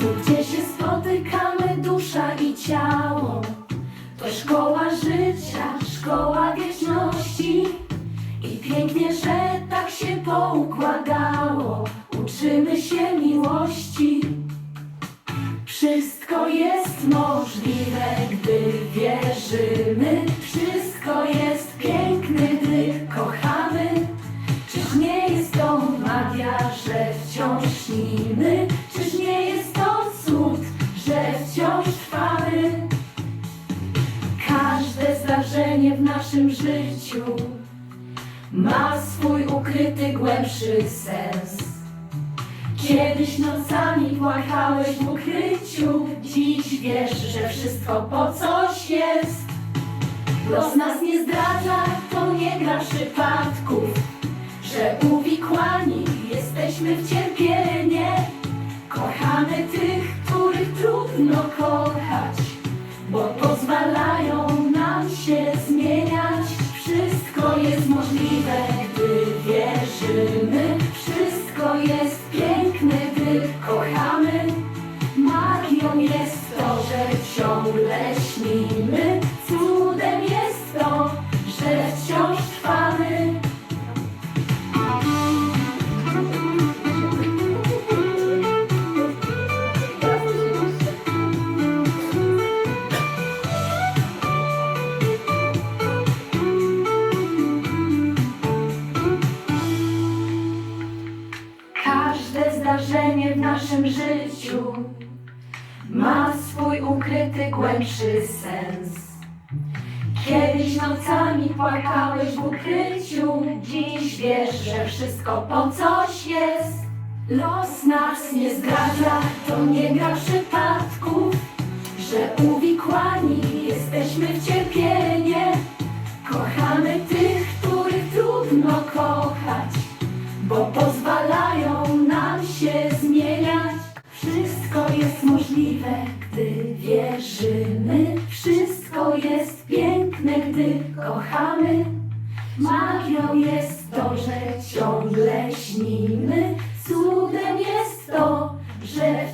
Tutaj się spotykamy dusza i ciało To szkoła życia, szkoła wieczności. I pięknie, że tak się poukładało. Uczymy się miłości. Czyż nie jest to cud, że wciąż trwamy? Każde zdarzenie w naszym życiu ma swój ukryty, głębszy sens. Kiedyś nocami płakałeś w ukryciu, dziś wiesz, że wszystko po coś jest. Los nas nie zdradza, to nie gra przypadków, że uwikłani jesteśmy w cierpienie. Trudno kochać, bo pozwalają nam się zmieniać. Wszystko jest możliwe, gdy wierzymy. Wszystko jest piękne, gdy kochamy. Magią jest to, że ciągle śnimy. W naszym życiu ma swój ukryty, głębszy sens. Kiedyś nocami płakałeś w ukryciu, dziś wiesz, że wszystko po coś jest. Los nas nie zdradza, to nie gra przypadków, szczęśliwe, gdy wierzymy. Wszystko jest piękne, gdy kochamy. Magią jest to, że ciągle śnimy. Cudem jest to, że